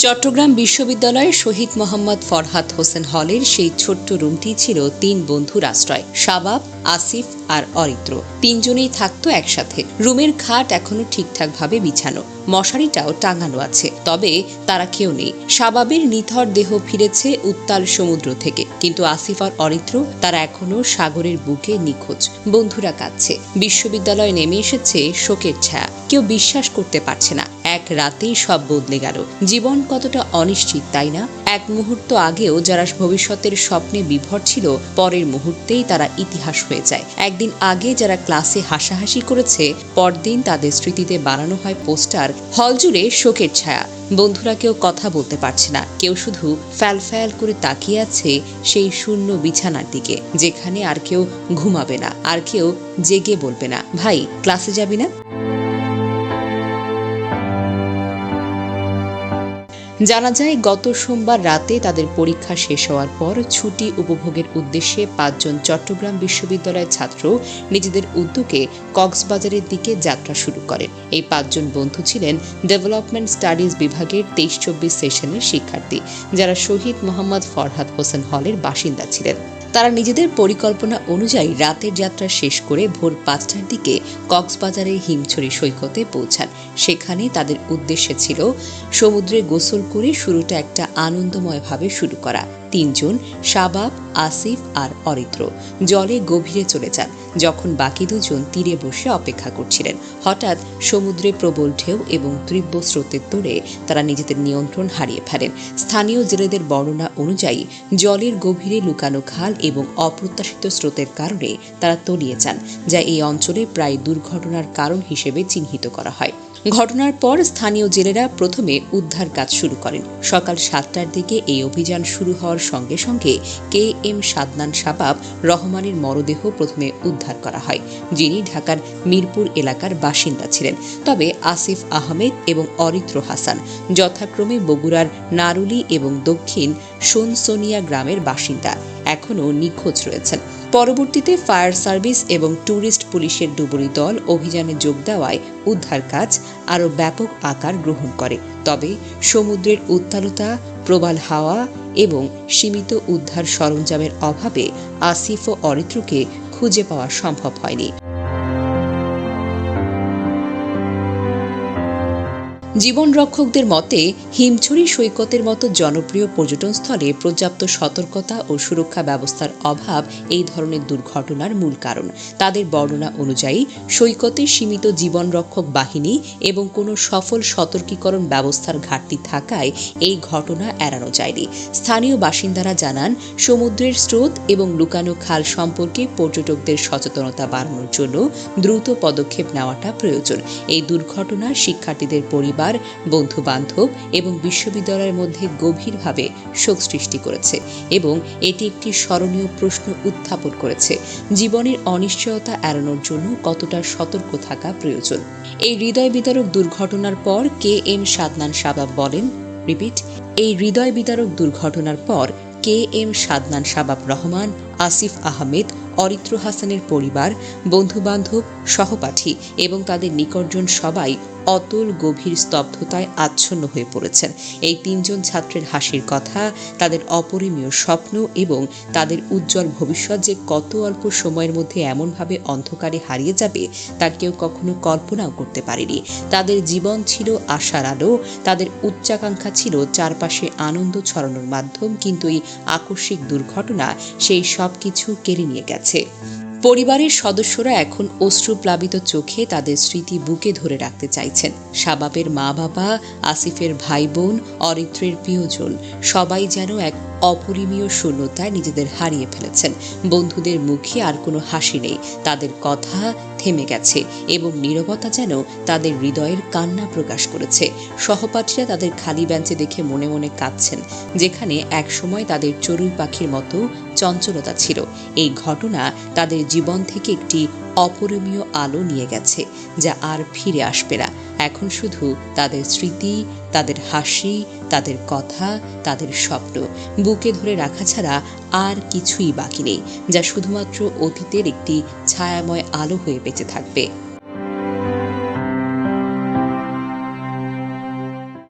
চট্টগ্রাম বিশ্ববিদ্যালয়ের শহীদ মোহাম্মদ ফরহাদ হোসেন হলের সেই ছোট্ট রুমটি ছিল তিন বন্ধুর আশ্রয়, শাবাব, আসিফ আর অরিত্র। তিনজনেই থাকতো একসাথে। রুমের খাট এখনও ঠিকঠাকভাবে বিছানো। মশারিটাও টাঙানো আছে। তবে তারা কেউ নেই। শাবাবের নিথর দেহ ফিরেছে উত্তাল সমুদ্র থেকে। কিন্তু আসিফ আর অরিত্র তারা এখনও সাগরের বুকে নিখোঁজ। বন্ধুরা কাঁদছে। বিশ্ববিদ্যালয়ে নেমে এসেছে শোকের ছায়া। কেউ বিশ্বাস করতে পারছে না। এক রাতেই সব বদলে গেল। জীবন কতটা অনিশ্চিত, তাই না? এক মুহূর্ত আগেও যারা ভবিষ্যতের স্বপ্নে বিভর ছিল, পরের মুহূর্তেই তারা ইতিহাস হয়ে যায়। একদিন আগে যারা ক্লাসে হাসাহাসি করেছে, পরদিন তাদের স্মৃতিতে বানানো হয় পোস্টার, হল জুড়ে শোকের ছায়া। বন্ধুরা কেউ কথা বলতে পারছে না, কেউ শুধু ফ্যাল ফ্যাল করে তাকিয়ে আছে সেই শূন্য বিছানার দিকে, যেখানে আর কেউ ঘুমাবে না, আর কেউ জেগে বলবে না। ভাই, ক্লাসে যাবি না? জানা যায়, গত সোমবার রাতে তাদের পরীক্ষা শেষ হওয়ার পর ছুটি উপভোগের উদ্দেশ্যে পাঁচজন চট্টগ্রাম বিশ্ববিদ্যালয়ের ছাত্র নিজেদের উদ্যোগে কক্সবাজারের দিকে যাত্রা শুরু করেন এই পাঁচজন বন্ধু ছিলেন ডেভেলপমেন্ট স্টাডিজ বিভাগের তেইশ চব্বিশ সেশনের শিক্ষার্থী, যারা শহীদ মোহাম্মদ ফরহাদ হোসেন হলের বাসিন্দা ছিলেন। তারা নিজেদের পরিকল্পনা অনুযায়ী রাতের যাত্রা শেষ করে ভোর পাঁচটার দিকে কক্সবাজারের হিমছড়ি সৈকতে পৌঁছান। সেখানে তাদের উদ্দেশ্যে ছিল সমুদ্রে গোসল করে শুরুটা একটা আনন্দময়ভাবে শুরু করা। তিনজন, শাবাব, আসিফ আর অরিত্র, জলে গভীরে চলে যান যখন বাকি দুজন তীরে বসে অপেক্ষা করছিলেন। হঠাৎ সমুদ্রে প্রবল ঢেউ এবং তীব্র স্রোতের তোড়ে তারা নিজেদের নিয়ন্ত্রণ হারিয়ে ফেলেন। স্থানীয় জেলেদের বর্ণনা অনুযায়ী, জলের গভীরে লুকানো খাল এবং অপ্রত্যাশিত স্রোতের কারণে তারা তলিয়ে যান, যা এই অঞ্চলে প্রায় দুর্ঘটনার কারণ হিসেবে চিহ্নিত করা হয়। ঘটনার পর স্থানীয় জেলেরা প্রথমে উদ্ধার কাজ শুরু করেন। সকাল সাতটার দিকে এই অভিযান শুরু হওয়ার সঙ্গে সঙ্গে কে এম সাদনান শাবাব রহমানের মরদেহ প্রথমে উদ্ধার করা হয়, যিনি ঢাকার মিরপুর এলাকার বাসিন্দা ছিলেন। তবে আসিফ আহমেদ এবং অরিত্র হাসান যথাক্রমে বগুড়ার নারুলি এবং দক্ষিণ সোনসোনিয়া গ্রামের বাসিন্দা। এখনও নিখোঁজ রয়েছেন। পরবর্তীতে ফায়ার সার্ভিস এবং ট্যুরিস্ট পুলিশের ডুবুরি দল অভিযানে যোগ দেওয়ায় উদ্ধার কাজ আরও ব্যাপক আকার গ্রহণ করে। তবে সমুদ্রের উত্তালতা, প্রবাল হাওয়া এবং সীমিত উদ্ধার সরঞ্জামের অভাবে আসিফ ও অরিত্রকে খুঁজে পাওয়া সম্ভব হয়নি। জীবন রক্ষকদের মতে, হিমছড়ি সৈকতের মতো জনপ্রিয় পর্যটনস্থলে পর্যাপ্ত সতর্কতা ও সুরক্ষা ব্যবস্থার অভাব এই ধরনের দুর্ঘটনার মূল কারণ। তাদের বর্ণনা অনুযায়ী, সৈকতে সীমিত জীবন রক্ষক বাহিনী এবং কোনো সফল সতর্কীকরণ ব্যবস্থার ঘাটতি থাকায় এই ঘটনা এড়ানো যায়নি। স্থানীয় বাসিন্দারা জানান, সমুদ্রের স্রোত এবং লুকানো খাল সম্পর্কে পর্যটকদের সচেতনতা বাড়ানোর জন্য দ্রুত পদক্ষেপ নেওয়াটা প্রয়োজন। এই দুর্ঘটনা শিক্ষার্থীদের পরিবার বন্ধু বান্ধব এবং বিশ্ববিদ্যালয়ের মধ্যে গভীরভাবে শোক সৃষ্টি করেছে এবং এটি একটি স্মরণীয় প্রশ্ন উত্থাপন করেছে। জীবনের অনিশ্চয়তা এড়ানোর জন্য কতটা সতর্ক থাকা প্রয়োজন? এই হৃদয় বিদারক দুর্ঘটনার পর কে এম সাদনান শাবাব বলেন, রিপিট, এই হৃদয় বিদারক দুর্ঘটনার পর কে এম সাদনান শাবাব রহমান, আসিফ আহমেদ, অরিত্র হাসানের পরিবার, বন্ধুবান্ধব, সহপাঠী এবং তাদের নিকটজন সবাই অতল গভীর স্তব্ধতায় আচ্ছন্ন হয়ে পড়েছেন। এই তিনজন ছাত্রের হাসির কথা, তাদের অপরিমীয় স্বপ্ন এবং তাদের উজ্জ্বল ভবিষ্যৎ যে কত অল্প সময়ের মধ্যে এমনভাবে অন্ধকারে হারিয়ে যাবে তা কেউ কখনো কল্পনাও করতে পারেনি। তাদের জীবন ছিল আশার আলো, তাদের উচ্চাকাঙ্ক্ষা ছিল চারপাশে আনন্দ ছড়ানোর মাধ্যম, কিন্তু এই আকস্মিক দুর্ঘটনা সেই সব কিছু কেড়ে নিয়ে গেছে। পরিবারের সদস্যরা এখন অশ্রুপ্লাবিত চোখে তাদের স্মৃতি বুকে ধরে রাখতে চাইছেন। শাবাবের মা বাবা আসিফের ভাই বোন, অরিত্রের প্রিয়জন, সবাই যেন এক অপরিমীয় শূন্যতায় নিজেদের হারিয়ে ফেলেছেন। বন্ধুদের মুখে আর কোনো হাসি নেই। তাদের কথা থেমে গেছে এবং নীরবতা যেন তাদের হৃদয়ের কান্না প্রকাশ করেছে। সহপাঠীরা তাদের খালি বেঞ্চে দেখে মনে মনে কাঁদছেন, যেখানে একসময় তাদের চড়ুই পাখির মতো চঞ্চলতা ছিল। এই ঘটনা তাদের জীবন থেকে একটি অপরিমীয় আলো নিয়ে গেছে, যা আর ফিরে আসবে না। এখন শুধু তাদের স্মৃতি, তাদের হাসি তাদের কথা, তাদের স্বপ্ন বুকে ধরে রাখা ছাড়া আর কিছুই বাকি নেই, যা শুধুমাত্র অতীতের একটি ছায়াময় আলো হয়ে বেঁচে থাকবে।